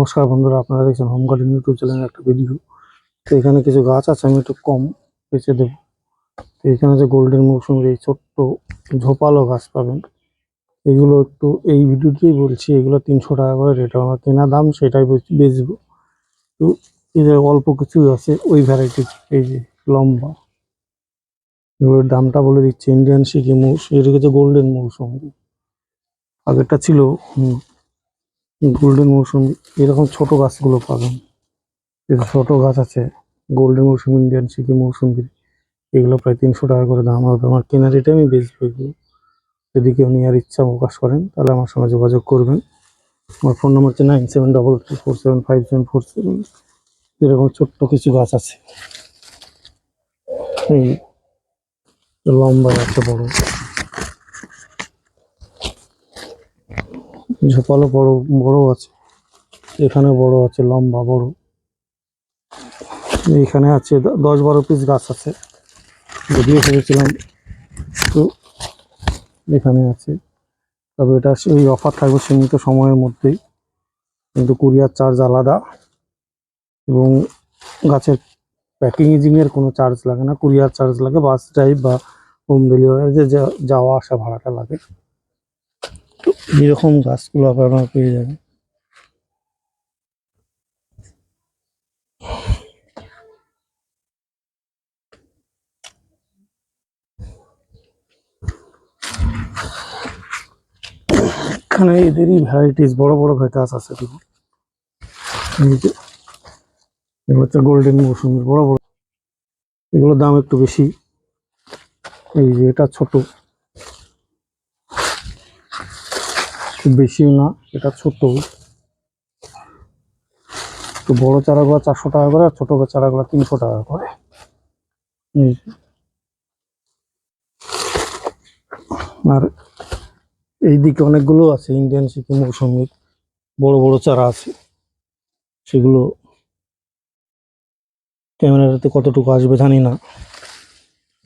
নমস্কার বন্ধুরা, আপনারা দেখছেন হোম গার্ডেন ইউটিউব চ্যানেলের একটা ভিডিও তো এখানে কিছু গাছ আছে, আমি একটু কম বেছে দেবো। তো এখানে যে গোল্ডেন মৌসুমের এই ছোট্ট ঝোপালো গাছ পাবেন। এগুলো একটু এই ভিডিওতেই বলছি, এগুলো তিনশো টাকা করে রেট আমার কেনা দাম সেটাই বেচ- বেচবো। তো যে অল্প কিছুই আছে, ওই ভ্যারাইটি এই যে লম্বা। এগুলোর দামটা বলে দিচ্ছে ইন্ডিয়ান সিকি মৌস এটা হচ্ছে গোল্ডেন মৌসুম আগেরটা ছিল গোল্ডেন মৌসুম এরকম ছোট গাছগুলো পাবেন। যে ছোট গাছ আছে গোল্ডেন মৌসুম ইন্ডিয়ান সিকি মৌসুমি এগুলো প্রায় তিনশো টাকা করে দাম হবে। আমার কেনা রেটে আমি বেচবো এগুলো। যদি কেউ নেওয়ার ইচ্ছা প্রকাশ করেন, তাহলে আমার সঙ্গে যোগাযোগ করবেন। আমার ফোন নম্বর হচ্ছে nine seven double three four seven five seven four seven. এরকম ছোট্ট কিছু গাছ আছে। এই লম্বা আছে বড়। ঝোপালো বড় বড় আছে। এখানে বড় আছে, লম্বা, বড়। এখানে আছে দশ বারো পিস গাছ আছে। যদিও ভেবেছিলাম তো এখানে আছে। তবে এটা ওই অফার থাকবে সীমিত সময়ের মধ্যেই। কিন্তু কুরিয়ার চার্জ আলাদা এবং গাছের প্যাকেজিং এর কোনো চার্জ লাগে না। কুরিয়ার চার্জ লাগে বাস ড্রাইভ বা হোম ডেলিভারি যে যাওয়া আসা ভাড়াটা লাগে। এরকম গাছগুলো আপনারা পেয়ে যাবেন এখানে এদেরই ভ্যারাইটিস বড় বড় ভেটাস আছে হচ্ছে গোল্ডেন মৌসুমি, বড় বড়। এগুলোর দাম একটু বেশি। এই যে এটা ছোট। খুব বেশিও না, এটা ছোট। তো বড় চারাগুলো চারশো টাকা করে আর ছোট চারাগুলো তিনশো টাকা করে। আর এই এইদিকে অনেকগুলো আছে, ইন্ডিয়ান সিকিম মৌসুমি বড় বড় চারা আছে। সেগুলো ক্যামেরাতে কতটুকু আসবে জানি না।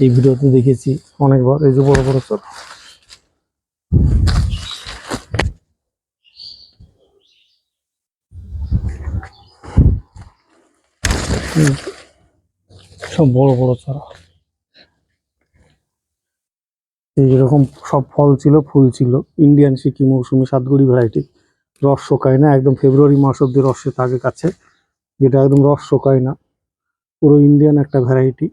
এই ভিডিওতে দেখেছি অনেকবার, এই যে বড় বড় চারা। সব বড় বড় চারা। এই যেরকম সব ফল ছিল, ফুল ছিল ইন্ডিয়ান সিকি মৌসুমি সাতগুড়ি ভ্যারাইটি রস শোকায় না, একদম ফেব্রুয়ারি মাস অব্দি রসে থাকে কাছে যেটা একদম রস শোকায় না। পুরো ইন্ডিয়ান একটা ভ্যারাইটি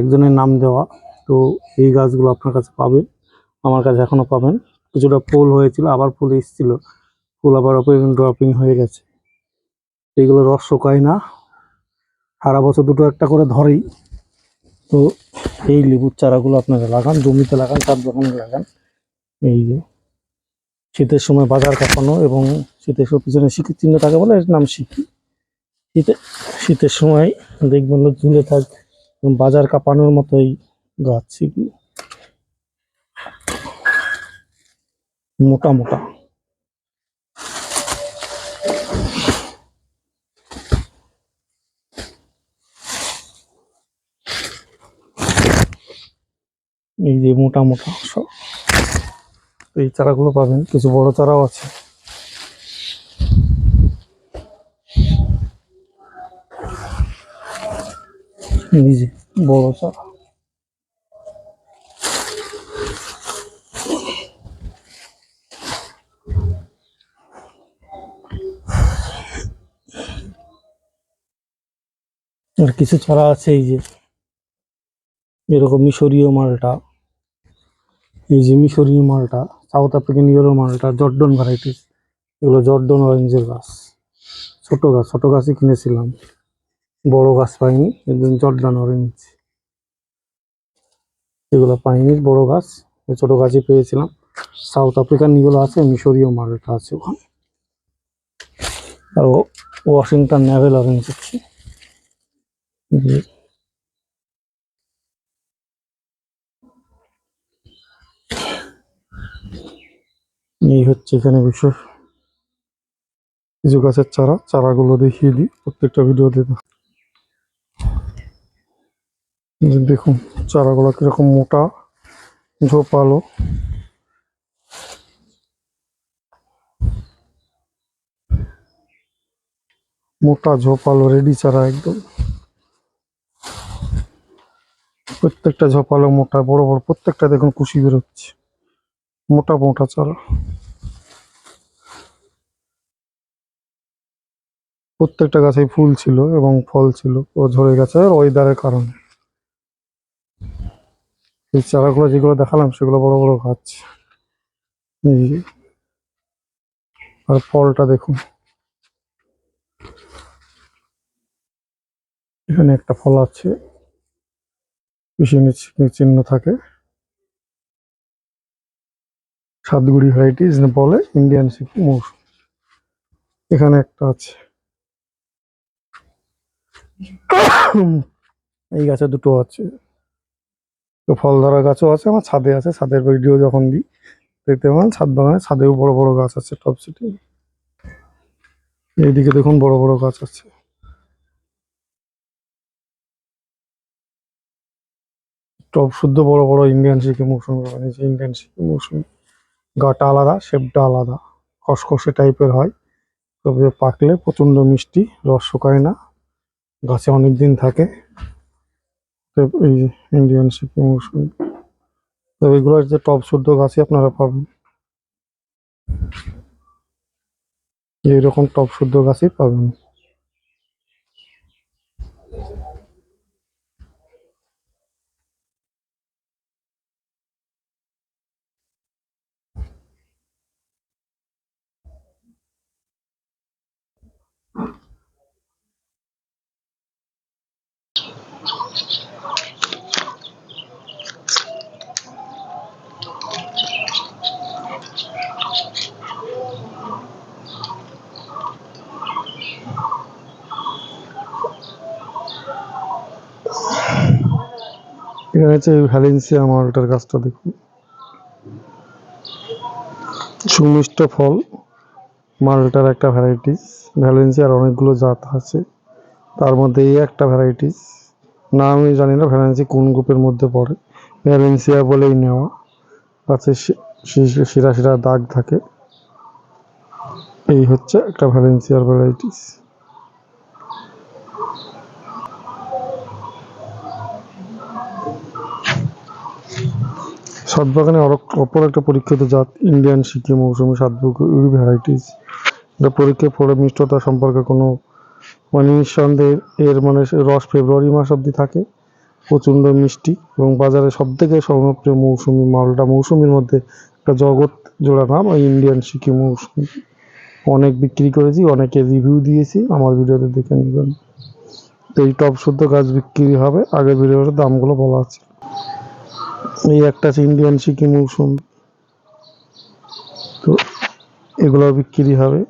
একজনের নাম দেওয়া, তো এই গাছগুলো আপনার কাছে পাবেন, আমার কাছে এখনও পাবেন। কিছুটা ফুল হয়েছিল, আবার ফুল এসেছিল, ফুল আবার ড্রপিং হয়ে গেছে। এইগুলো রস শোকায় না সারা বছর দুটো একটা করে ধরেই। তো এই লেবুর চারাগুলো আপনারা লাগান, জমিতে লাগান চার দোকানে লাগান। এই যে শীতের সময় বাজার কাঁপানো এবং শীতের সময় পিছনে শিখির চিহ্ন থাকে বলে এর নাম শিখি শীতে শীতের সময় দেখবেন ঝুলে থাক বাজার কাঁপানোর মতো এই গাছ। সেগুলো মোটা মোটা। এই যে মোটা মোটা সব। এই চারাগুলো পাবেন, কিছু বড় চারাও আছে। বড় চারা। আর কিছু চারা আছে এই যে, এরকম মিশরীয় মালটা। এই যে মিশরীয় মালটা সাউথ আফ্রিকান ইউরো মালটা জর্ডন ভ্যারাইটিস এগুলো জর্ডন অরেঞ্জের গাছ। ছোট গাছ, ছোট গাছই কিনেছিলাম। বড় গাছ পাইনি একদম জর্ডান অরেঞ্জ এগুলো পাইনি, বড় গাছ ছোট গাছই পেয়েছিলাম। সাউথ আফ্রিকান যেগুলো আছে, মিশরীয় মালটা আছে ওখানে। আর ওয়াশিংটন ন্যাভেল অরেঞ্জ আছে এই হচ্ছে এখানে বিষয় কিছু গাছের চারা, চারাগুলো দেখিয়ে দিই প্রত্যেকটা ভিডিওতে। দেখুন, চারাগুলো কীরকম মোটা, ঝোপালো। মোটা, ঝোপালো, রেডি চারা একদম। প্রত্যেকটা ঝোপালো মোটা, বড় বড়, প্রত্যেকটা দেখুন কুশি বেরোচ্ছে। মোটা মোটা চারা প্রত্যেকটা গাছে ফুল ছিল এবং ফল ছিল, ও ঝরে গেছে ওয়েদারের কারণে। এই চারাগুলো যেগুলো দেখালাম, সেগুলো বড় বড় গাছ। এই। আর ফলটা দেখুন। এখানে একটা ফল আছে, পিছনে চিহ্ন থাকে। সাতগুড়ি ভ্যারাইটিস বলে ইন্ডিয়ান সিকি মৌসুম। এখানে একটা আছে। এই গাছে দুটো আছে। তো ফল ধরা গাছও আছে, আমার ছাদে আছে। ছাদের ভিডিও যখন দিই, দেখতে পাবেন ছাদ বাগানে ছাদেও বড় বড় গাছ আছে টপ সিটি এইদিকে দেখুন বড় বড় গাছ আছে। টপ শুদ্ধ বড় বড় ইন্ডিয়ান সিকি মৌসুমি। ইন্ডিয়ান সিকি মৌসুমি। গাটা আলাদা, শেপটা আলাদা। খসখসে টাইপের হয়। তবে পাকলে প্রচণ্ড মিষ্টি, রস শুকায় না। গাছে অনেক দিন থাকে এই ইন্ডিয়ান সিকি মৌসুমি তো এগুলোর যে টপ শুদ্ধ গাছই আপনারা পাবেন। এইরকম টপ শুদ্ধ গাছই পাবেন। এখানে হচ্ছে ভ্যালেন্সিয়া মালটার গাছটা দেখুন। সুমিষ্ট ফল, মালটার একটা ভ্যারাইটিস ভ্যালেন্সিয়ার অনেকগুলো জাত আছে। তার মধ্যে এই একটা ভ্যারাইটিস না আমি জানি না, ভ্যালেন্সি কোন গ্রুপের মধ্যে পড়ে। ভ্যালেন্সিয়া বলেই নেওয়া। গাছে শি- শি- শিরা শিরা দাগ থাকে। এই হচ্ছে একটা ভ্যালেন্সিয়ার ভ্যারাইটিস সাতবাগানে অরক- অপর একটা পরীক্ষিত জাত, ইন্ডিয়ান সিকি মৌসুমি সাতবুগুড়ি ভ্যারাইটিস। এটা পরীক্ষায় পড়ে মিষ্টতা সম্পর্কে কোনো মানে নিঃসন্দেহে এর মানে রস ফেব্রুয়ারি মাস অবধি থাকে। প্রচণ্ড মিষ্টি এবং বাজারে সব থেকে জনপ্রিয় মৌসুমি মালটা, মৌসুমির মধ্যে একটা জগৎ জোড়া নাম, ওই ইন্ডিয়ান সিকি মৌসুমি। অনেক বিক্রি করেছি, অনেকে রিভিউ দিয়েছি, আমার ভিডিওতে দেখে নেবেন। এই টপ শুদ্ধ গাছ বিক্রি হবে, আগের ভিডিওতে দামগুলো বলা আছে। এই একটা আছে ইন্ডিয়ান সিকি মৌসুম তো এগুলো বিক্রি হবে।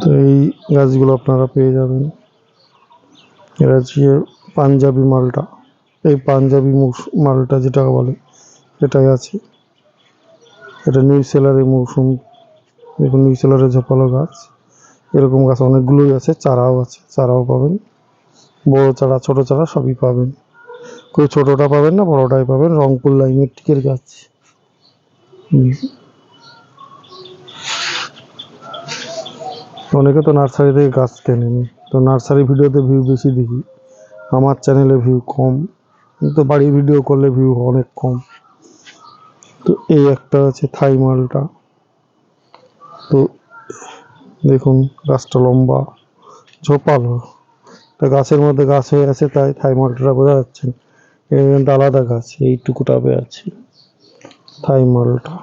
তো এই গাছগুলো আপনারা পেয়ে যাবেন। এটা হচ্ছে পাঞ্জাবি মালটা। এই পাঞ্জাবি মালটা যেটা বলে, এটাই আছে। এটা নিউ সেলারের মৌসুম। দেখুন নিউ সেলারের ঝোপালো গাছ, এরকম গাছ অনেকগুলোই আছে, চারাও আছে, চারাও পাবেন। বড় চারা, ছোট চারা সবই পাবেন। কেউ ছোটটা পাবেন না, বড়টাই পাবেন। রংপুর লাইনের টিকের গাছ। অনেকে তো নার্সারি থেকে গাছ কেনেন। তো নার্সারি ভিডিওতে ভিউ বেশি দেখি। আমার চ্যানেলে ভিউ কম। কিন্তু বাড়ি ভিডিও করলে ভিউ অনেক কম। তো এই একটা আছে থাই মালটা। তো দেখুন, গাছটা লম্বা, ঝোপালো। তা গাছের মধ্যে গাছ হয়ে আছে তাই থাই মালটা বোঝা যাচ্ছে। এর আলাদা গাছ এইটুকু টাবে আছে থাই মালটা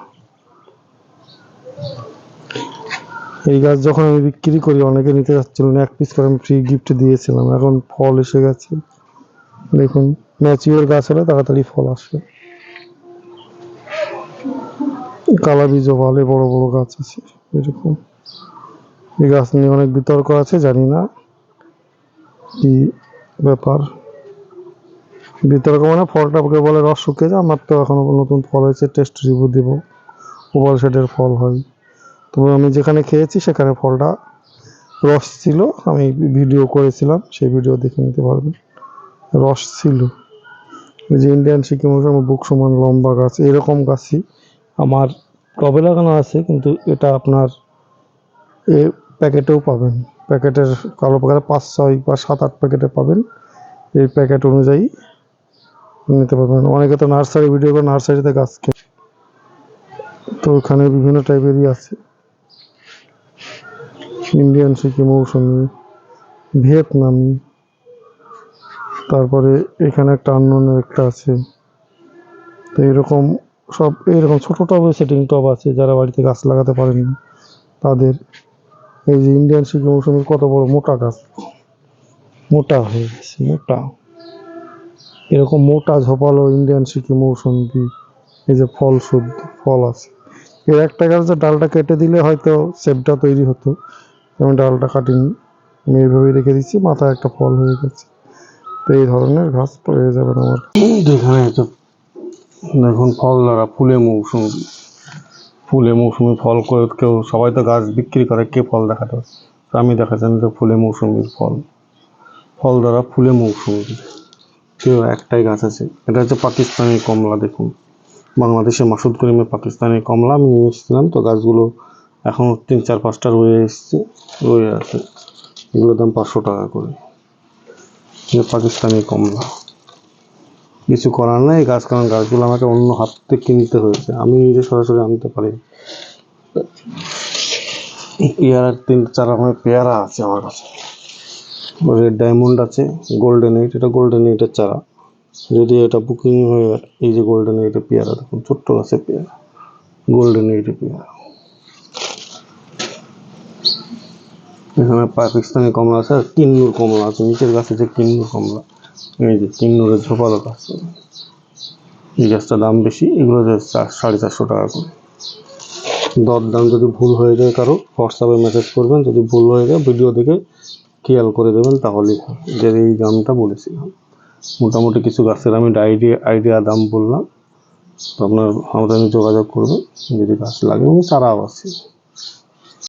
এই গাছ যখন আমি বিক্রি করি, অনেকে নিতে যাচ্ছিল না, এক পিস করে আমি ফ্রি গিফট দিয়েছিলাম, এখন ফল এসে গেছে। দেখুন ন্যাচুরাল গাছ হলে তাড়াতাড়ি ফল আসে কালা বীজ ভালো, বড় বড় গাছ আছে, এরকম। এই গাছ নিয়ে অনেক বিতর্ক আছে, জানি না। কি ব্যাপার? বিতর্ক মানে ফলটা ওকে বলে রস শুকিয়ে যায়, আমার তো এখনও নতুন ফল হয়েছে টেস্ট রিভিউ দিব। ওভাল শেডের ফল হয়। তবে আমি যেখানে খেয়েছি সেখানে ফলটা রস ছিল, আমি ভিডিও করেছিলাম, সেই ভিডিও দেখে নিতে পারবেন। রস ছিল। যে ইন্ডিয়ান সিকিম আমার বুক সমান লম্বা গাছ, এরকম গাছই আমার টবে লাগানো আছে, কিন্তু এটা আপনার এ প্যাকেটেও পাবেন। প্যাকেটের কালো প্যাকেটে পাঁচ, ছয় বা সাত, আট প্যাকেটে পাবেন। এই প্যাকেট অনুযায়ী নিতে পারবেন। অনেকে তো নার্সারি ভিডিও করে নার্সারিতে গাছ তো ওখানে বিভিন্ন টাইপেরই আছে। ইন্ডিয়ান সিকিম মৌসুমি, ভিয়েতনামি, তারপরে এখানে একটা আননোনের একটা আছে। তো এরকম সব, এরকম ছোটো টবে, সেটিং টব আছে যারা বাড়িতে গাছ লাগাতে পারেন না, তাদের এই যে ইন্ডিয়ান সিকি মৌসুমির কত বড় মোটা গাছ? মোটা হয়ে গেছে, মোটা। এরকম মোটা ঝোপালো ইন্ডিয়ান সিকি মৌসুমি এই যে ফল শুদ্ধ ফল আছে। এর একটা গাছের ডালটা কেটে দিলে হয়তো সেপটা তৈরি হতো। আমি ডালটা কাটিনি, আমি এইভাবেই রেখে দিচ্ছি, মাথায় একটা ফল হয়ে গেছে। তো এই ধরনের গাছ পেয়ে যাবেন আমার। এখানে দেখুন, ফল দ্বারা ফুলে মৌসুমি। ফুলে মৌসুমি ফল কেউ সবাই তো গাছ বিক্রি করে, কে ফল দেখাতে? তো আমি দেখাচ্ছি যে ফুলে মৌসুমির ফল। ফল দ্বারা ফুলে মৌসুমি। কেউ একটাই গাছ আছে। এটা হচ্ছে পাকিস্তানি কমলা, দেখুন। বাংলাদেশে মাসুদ করিমের পাকিস্তানি কমলা, আমি নিয়ে এসেছিলাম। তো গাছগুলো এখন তিন চার পাঁচটা রয়ে এসছে, রয়ে আছে। এগুলোর দাম পাঁচশো টাকা করে। পাকিস্তানি কমলা। কিছু করার নাই গাছ কারণ গাছগুলো আমাকে অন্য হাত থেকে কিনতে হয়েছে। আমি নিজে সরাসরি আনতে পারি। পেয়ারার তিন চার রকমের পেয়ারা আছে আমার কাছে। রেড ডায়মন্ড আছে গোল্ডেন এইট এটা গোল্ডেন এইটের চারা। যদি এটা বুকিং হয়ে এই যে গোল্ডেন এইটের পেয়ারা, দেখুন, ছোট্ট গাছের পেয়ারা। গোল্ডেন এইটের পেয়ারা। এখানে পাকিস্তানি কমলা আছে, আর কিন্নুর কমলা আছে, নিচের গাছে যে কিন্নুর কমলা। এই যে কিন্নুরের ঝোপালো গাছ এই গাছটার দাম বেশি, এগুলো সাড়ে চারশো টাকা করে। দর দাম যদি ভুল হয়ে যায় কারও হোয়াটসঅ্যাপে মেসেজ করবেন, যদি ভুল হয়ে যায় ভিডিও দেখে খেয়াল করে দেবেন তাহলেই। যে এই দামটা বলেছিলাম। মোটামুটি কিছু গাছের আমি আইডিয়া আইডিয়া দাম বললাম। তো আপনার আমাদের যোগাযোগ করবেন, যদি গাছ লাগে এবং চারাও আছে।